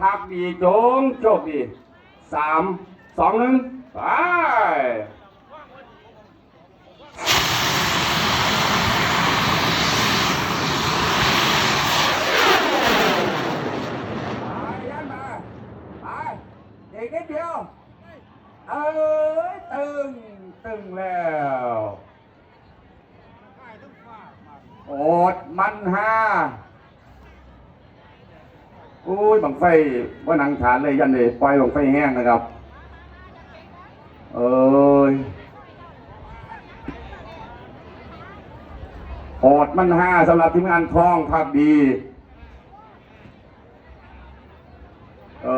พักดีโจงโชคดีสามสองหนึ่งไปไปยันมาไปอีกนิดเดียว เอ้ยตึง ตึงแล้ว โอดมันห้า โอ้ยบังไฟว่านังฐานเลยยันเลยปล่อยบังไฟแห้งนะครับ เอ้ยโอดมันห้าสำหรับทีมงานทองภาคดี เอ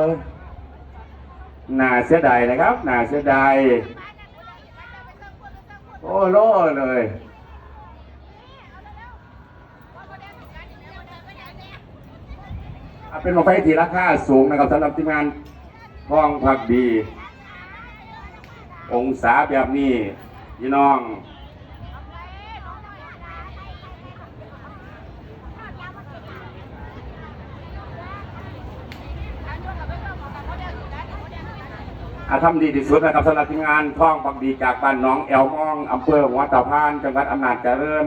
อน่าเสียดายนะครับน่าเสียดายโอ้โล่เลย อะ เป็นมาไฟที่ราคาสูงนะครับสำหรับทีมงานห้องพักดี องศาแบบนี้พี่น้องอาทำดีที่สุดนะครับสำหรับทีมงานท่องพักดีจากบ้านน้องแอลมองอำเภอหัวตะพานจังหวัดอำนาจเจริญ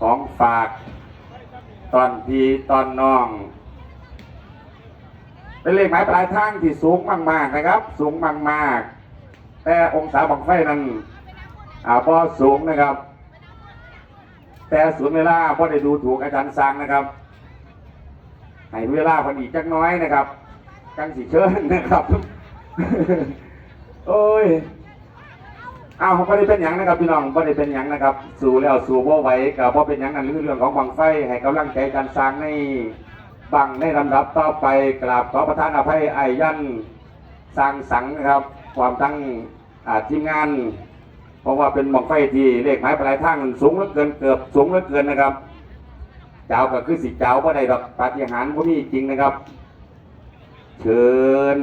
ของฝาก ตอนพี่ตอนน้อง เป็นเลขหมายปลายทางที่สูงมาก ๆนะครับ สูงมากๆ แต่องศาบังไฟนั้นอ่าพอสูงนะครับ แต่ศูนย์เวลาพอได้ดูถูกอาจารย์สังนะครับให้เวลาพอดีจักน้อยนะครับ จังสีเชิญนะครับ โอ้ย อ้าวไม่ได้เป็นหยังนะครับพี่น้องไม่ได้เป็นหยังนะครับ สู่แล้วสู่บ่ไหวกับบ่เป็นหยังนั่นคือเรื่องของบังไฟให้กำลังใจการสร้างในบังในลำดับต่อไปกราบขอประทานอภัยไอ้ยันสร้างสังนะครับ ความตั้งอาทีมงาน เพราะว่าเป็นบังไฟที่เลขหมายปลายทางสูงเหลือเกินเกือบสูงเหลือเกินนะครับ เจ้าก็คือสิเจ้าก็ได้ดอกปาฏิหาริย์พวกนี้จริงนะครับ เชิญ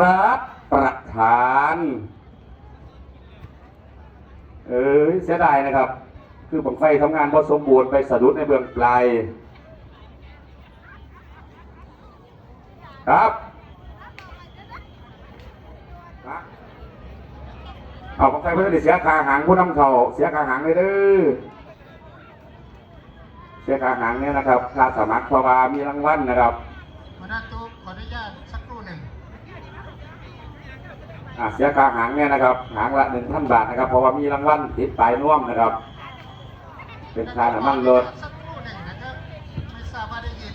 รับประทาน เอ้ยเสียดายนะครับ คือบังไฟทำงานพอสมบูรณ์ไปสะดุดในเบื้องปลายครับเอาบังไฟเพื่อนได้เสียค่าหางผู้นำเขาเสียค่าหางเลยเด้อเสียค่าหางเนี่ยนะครับค่าสมัครเพราะว่ามีรางวัลนะครับ หัวหน้าตุ๊กขออนุญาตสักครู่หนึ่ง อะเสียค่าหางเนี่ยนะครับ หางละหนึ่งพันบาทนะครับ เพราะว่ามีรางวัลติดปลายน่วมนะครับ เป็นค่าน้ำมันรถสักครู่หนึ่งนะครับไม่ทราบว่าได้ยิน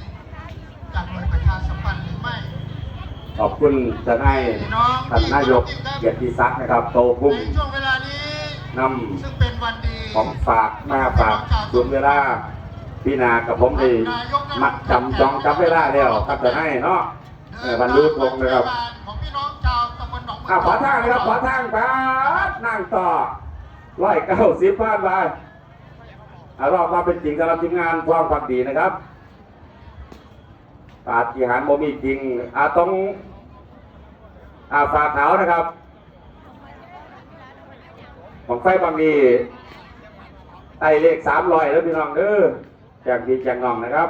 จากหน่วยประชาสัมพันธ์หรือไม่ขอบคุณจะให้ท่านนายกเกียรติศักดิ์นะครับ โตพุ่มในช่วงเวลานี้นซึ่งเป็นวันดีำของฝากมาฝากส่วนเวลาพี่นากับผมได้มัดจำจองจำเวลาแล้วครับจะให้เนาะเออบรรลุธงนะครับ ของพี่น้อง องบัวอะขอทางเลยครับขอทางไปนั่งต่อร้อยเก้าสิบพันไปอะรอบมาเป็นจริงสำหรับทีมงานความฝักดีนะครับปาฏิหาริย์โมมีจริงอาต้องอาฝาขาวนะครับ ของไฟบางนีไตเลขสามร้อยแล้วพี่น้องเด้อแจกดีแจกน้องนะครับ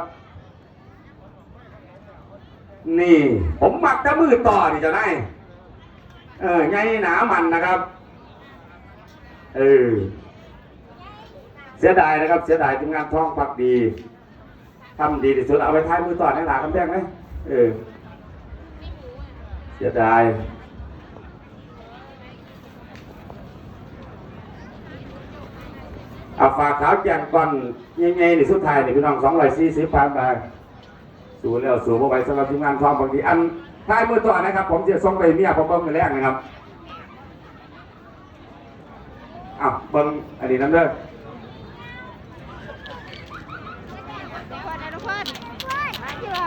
นี่ ผมมักจะมือต่อนี่จะได้ เออไงหนามันนะครับ เออ เสียดายนะครับ เสียดายทีมงานท้องปักดีทำดีที่สุดเอาไปท้ายมือต่อในหลาคำแพงไหมเออ เสียดายเอาฝากขาวแจงก่อนยังไงในสุดท้ายนี่พี่น้องสองร้อยสี่สิบพันไปสูแล้วสูเข้าไปสำหรับทีมงานความบางทีอัน ท้ายมือต่อนะครับ ผมจะส่งไปเมียผมเบิ้งมือแรกนะครับอ้าวเบิ้งอันนี้น้ำเด้อทุกคนนะทุกคนมาเยอ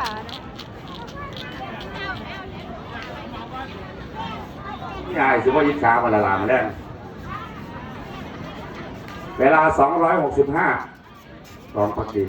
ะยายสิว่ายิบช้ามาละลามาได้วเวลา 265ลองพักดี